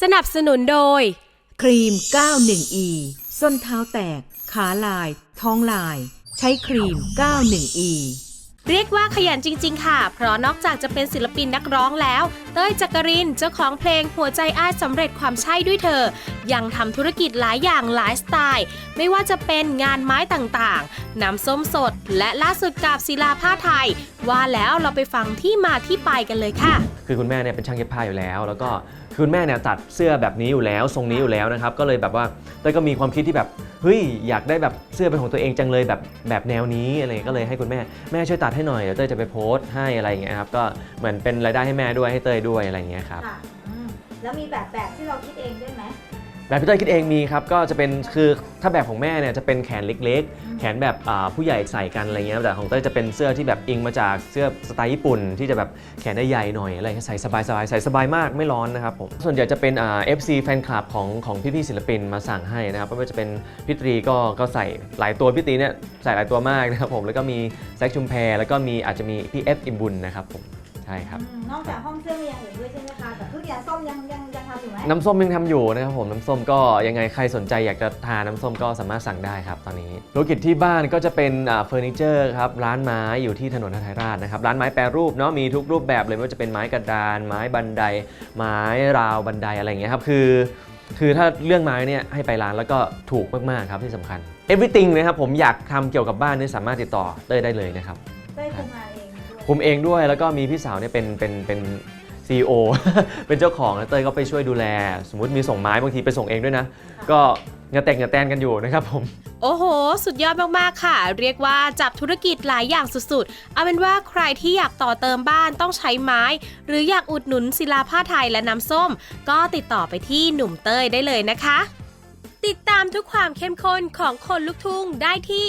สนับสนุนโดย ครีม 91E ส้นเท้าแตก ขาลาย ท้องลาย ใช้ครีม 91E เรียกว่าขยันจริง ๆ ค่ะ เพราะนอกจากจะเป็นศิลปินนักร้องแล้ว เต้ยจักรินเจ้าของเพลงหัวใจอ้ายสำเร็จความใช่ด้วยเธอ ยังทำธุรกิจหลายอย่างหลายสไตล์ ไม่ว่าจะเป็นงานไม้ต่างๆ น้ำส้มสด และล่าสุดกับศิลาผ้าไทย ว่าแล้วเราไปฟังที่มาที่ไปกันเลยค่ะ คือคุณแม่เนี่ยเป็นช่างเย็บผ้าอยู่แล้ว แล้วก็คือคุณแม่เนี่ยตัดเสื้อแบบนี้อยู่แล้ว ทรงนี้อยู่แล้วนะครับก็เลยแบบว่าเต้ยก็มีความคิดที่แบบเฮ้ยอยากได้แบบเสื้อเป็นของตัวเองจังเลยแบบแบบแนวนี้อะไรก็เลยให้คุณแม่แม่ช่วยตัดให้หน่อยเดี๋ยวเต้ยจะไปโพสต์ให้อะไรอย่างเงี้ยครับก็เหมือนเป็นรายได้ให้แม่ด้วยให้เต้ยด้วยอะไรอย่างเงี้ยครับ ค่ะอืมแล้วมีแบบแบบที่เราคิดเองด้วยไหม แบบพี่เต้ยคิดเองมีครับก็จะเป็นคือถ้าแบบของแม่เนี่ยจะเป็นแขนเล็กๆ แขนแบบอ่าผู้ใหญ่ใส่กันอะไรเงี้ยแต่ของเต้ยจะเป็นเสื้อที่แบบอิงมาจากเสื้อสไตล์ญี่ปุ่น ที่จะแบบแขนได้ใหญ่หน่อยอะไรเงี้ยใส่สบายๆใส่สบายมากไม่ร้อนนะครับผมส่วนใหญ่จะเป็นอ่า FC แฟนคลับของของพี่ๆศิลปินมาสั่งให้นะครับไม่ว่าจะเป็นพี่ตรีก็ก็ใส่หลายตัวพี่ตรีเนี่ยใส่หลายตัวมากนะครับผมแล้วก็มีแซคชุมแพรแล้วก็มีอาจจะมีพี่เอฟอิมบุญนะครับผมใช่ครับ อืมนอกจากห้องเครื่องมีอย่างอื่นด้วยใช่ไหมคะแต่ทุกอย่างส้มยังยังยังทำอยู่ไหมน้ำส้มยังทำอยู่นะครับผมน้ำส้มก็ยังไงใครสนใจอยากจะทานน้ำส้มก็สามารถสั่งได้ครับตอนนี้ธุรกิจที่บ้านก็จะเป็นอ่าเฟอร์นิเจอร์ครับร้านไม้อยู่ที่ถนนทัทยราชนะครับร้านไม้แปรรูปเนาะมีทุกรูปแบบเลยไม่ว่าจะเป็นไม้กระดาน ไม้บันได ไม้ราวบันไดอะไรอย่างเงี้ยครับคือ คือถ้าเรื่องไม้เนี่ยให้ไปร้านแล้วก็ถูกมากๆครับที่สำคัญ everything นะครับผมอยากทำเกี่ยวกับบ้านเนี่ยสามารถติดต่อเต้ยได้เลยนะครับ ได้คุมงานเอ งด้วยคุมเองด้วยแล้วก็มีพี่สาวเนี่ยเป็นเป็นเป็น CEO เป็นเจ้าของแล้วเต้ยก็ไปช่วยดูแล สมมติมีส่งไม้บางทีไปส่งเองด้วยนะ ก็เงาแตกเงาแตนกันอยู่นะครับผม โอ้โห สุดยอดมากๆค่ะ เรียกว่าจับธุรกิจหลายอย่างสุดๆ เอาเป็นว่าใครที่อยากต่อเติมบ้านต้องใช้ไม้ หรืออยากอุดหนุนศิลาผ้าไทยและน้ำส้ม ก็ติดต่อไปที่หนุ่มเต้ยได้เลยนะคะ ติดตามทุกความเข้มข้นของคนลุกทุ่งได้ที่